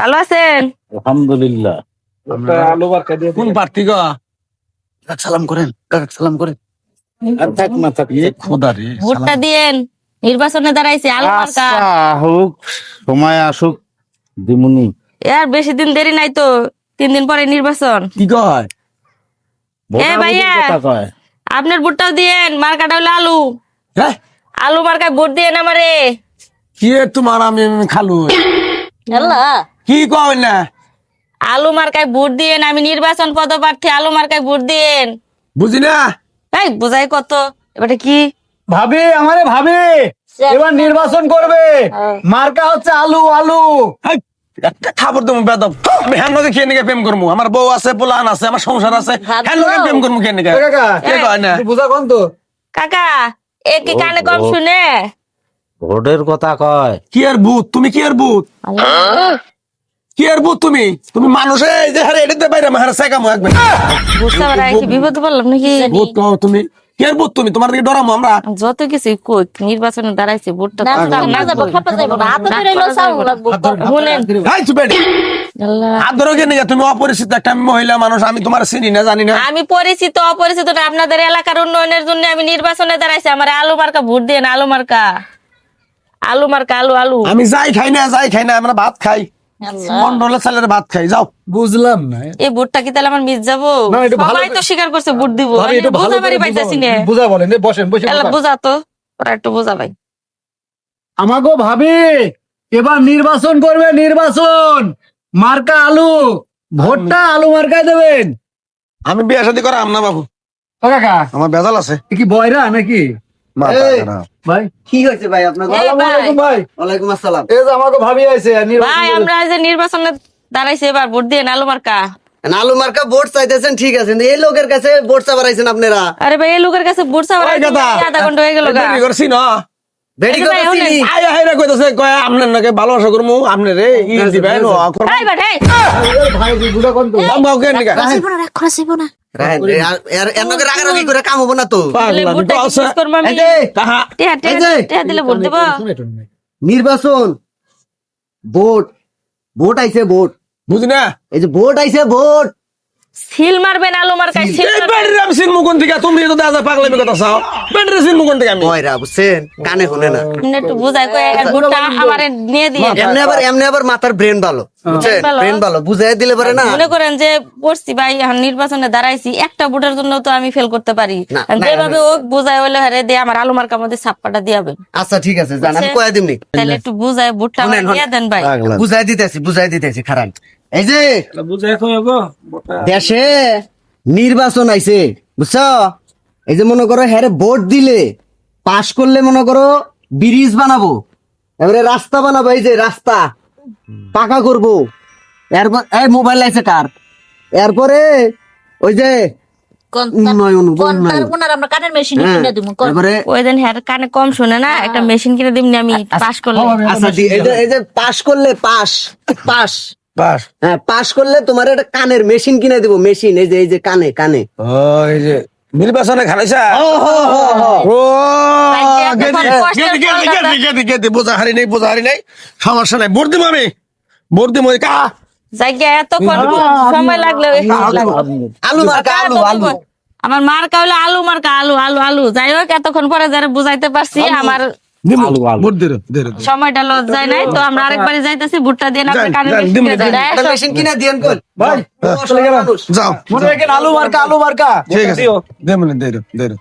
ভালো আছেন? আলহামদুলিল্লাহ। আলু বারকা দিয়ে কোন প্রার্থী সালাম করেন। সালাম করেন। আর থাক না থাক এ খোদা রে ভোটটা দিয়েন। নির্বাচনে দাঁড়াইছে আচ্ছা হোক সময় আসুক দিমুনি। আর বেশি দিন দেরি নাই তো তিন দিন পরে নির্বাচন। কি কয় ভোটাভুটির ভাইয়া। আপনার ভোটটাও দিয়েন মার্কাটা হলো আলু। হ্যাঁ? আলু মার্কায় বুট দিয়েন আমারে। কি এ তোমার আমি আমি খালু? কি কয় না? আলু মার্কায় ভোট দিয়েন আমি নির্বাচন পদপ্রার্থী আলু মার্কায় ভোট দিয়েন। বুঝি না? এই বুঝাই কত? এবারে কি? ভাবি আমারে ভাবি এবার নির্বাচন করবে। মার্কা হচ্ছে আলু আলু। খাবার দেবো বেদব। আমি হ্যাঁ নগে খেয়ে নিকে প্রেম করব আমার বউ আছে পোলান আছে আমার সংসার আছে। হ্যাঁ নগে? প্রেম করব খেয়ে নিকে একটু বুঝা কোন তো? কাকা এ কি কানে কম শুনে? ভোটের কথা কয়। কি আর ভূত? তুমি কি আর ভূত? কি আর ভূত তুমি? তুমি মানুষে যে হারে এটাতে বাইরে আমার সাইকামো একবার। বুঝতে পারা কি বিপদ বললাম নাকি ভূত তুমি। কি আর তুমি? তোমার দিকে ডরামো আমরা। যত কিছু কই নির্বাচনে দাঁড়াইছে ভোটটা তো না, না যাব, শুনেন হাই চুপেডি হাত ধরো কেন তুমি অপরিচিত একটা মহিলা মানুষ আমি তোমার চিনি না জানি না। আমি পরিচিত অপরিচিত না আপনাদের এলাকার উন্নয়নের জন্য আমি নির্বাচনে দাঁড়াইছি। আমার আলু মার্কা ভোট দিয়ে আলু মার্কা। আলু মার্কা আলু আলু। আমি যাই খাই না যাই খাই না আমরা ভাত খাই। মন্ডলের ছেলের ভাত খাই যাও। বুঝলাম না। এই ভোটটা কি তাহলে আমার মিস যাব? না, একটু ভালো সবাই তো স্বীকার করছে ভোট দিব। ভাবি একটু ভালো বোঝা করে বাড়ি বুঝা পাইতাছি না। বুঝা বলেন এ বসেন বসে তো। ওরা একটু বোঝা ভাই। আমাগো ভাবি এবার নির্বাচন করবে নির্বাচন। মার্কা আলু ভোটটা আলু মার্কায় দেবেন। আমি বিয়ে শাদী করা আমনা বাবু। কাকা। আমার বেজাল আছে। কি বয়রা নাকি। ভাই। কি হয়েছে ভাই আপনার? ভাই। ওয়ালাইকুম আসসালাম। এই যে আমাকে ভাবি আইছে ভাই আমরা এই যে নির্বাচনে দাঁড়াইছে এবার ভোট দিয়ে আলু মার্কা। আলু মার্কা ভোট চাইতেছেন ঠিক আছে এই লোকের কাছে ভোট চাবারাইছেন আপনারা। আরে ভাই এই লোকের কাছে ভোট গাদা। আধা ঘণ্টা হয়ে গেল কইতাছে কয় আপনার নাকি ভালোবাসা করমু? রে ই এই বেটা, এই। ভাই কোন তো? গাও কেন নিকা? এর- এর করে কাম হব না তো। পাগলা? এই যে, কাহা টিয়া, টিয়া, দিলে ভোট দেবো। নির্বাচন। ভোট। ভোট আইছে ভোট। বুঝি না? এই যে ভোট আইছে ভোট। সিল মারবেন আলু মার্কায় সিল। ব্যাটারি আমি সিন মুকুন থেকে তুমি তো দাদা পাগলামি কথা চাও? ব্যাটারি সিন মুকুন থেকে আমি। বুঝছেন? কানে শুনে না। একটু বুঝাই কই এর ভোটটা আমারে নিয়ে দিয়ে। এমনি আবার এমনি আবার মাথার ব্রেন ভালো বুঝছেন? ব্রেন ভালো বুঝাই দিলে পারে না। মনে করেন যে পড়ছি ভাই এখন নির্বাচনে দাঁড়াইছি একটা ভোটের জন্য তো আমি ফেল করতে পারি। যেভাবে ও বুঝাই হলে হারে দিয়ে আমার আলু মার্কার মধ্যে ছাপ্পাটা দিয়াবেন আচ্ছা ঠিক আছে জান আমি? কয়া দিমনি। তাহলে একটু বুঝাই ভোটটা দিয়ে দেন ভাই। বুঝাই দিতেছি বুঝাই দিতেছি খারাপ এই যে দেশে নির্বাচন আইছে বুঝছ? এই যে মনে করো হ্যারে ভোট দিলে পাশ করলে মনে করো ব্রিজ বানাবো এবারে রাস্তা বানাবো এই যে রাস্তা পাকা করব। এরপর এই মোবাইল আছে কার? এরপরে ওই যে হ্যাঁ, হ্যাঁ কানে কম শুনে না একটা মেশিন কিনে দিমনি আমি পাস করলে। আচ্ছা এই যে- এই যে পাশ করলে পাস। পাস হ্যাঁ পাশ করলে তোমার একটা কানের মেশিন কিনে দিব মেশিন এই যে এই যে কানে কানে। ও এই যে নির্বাচনে খারাইছা ও বোঝা হারি নেই বোঝা হারি নেই। সমস্যা নাই ভোট দিব আমি। ভোট দিব কা। জায়গা এতক্ষণ সময় লাগলে আলু মার্কা আলু আলু। আমার মার্কা হলো আলু মার্কা আলু আলু আলু। যাই হোক এতক্ষণ পরে যারা বুঝাইতে পারছি আমার দিব আলু, আলু। ভোট দিরো দিরো সময়টা লজ্জায় নাই তো আমরা আরেকবারে যাইতেছি ভুট্টা দিয়ে আপনার কানে মেশিন কিনে দেন। দিমু। একটা মেশিন কিনে দিয়েন কই? ভাই যাও। মনে রাখেন আলু মার্কা আলু মার্কা। ঠিক আছে। দেমনে দেরো দেরো।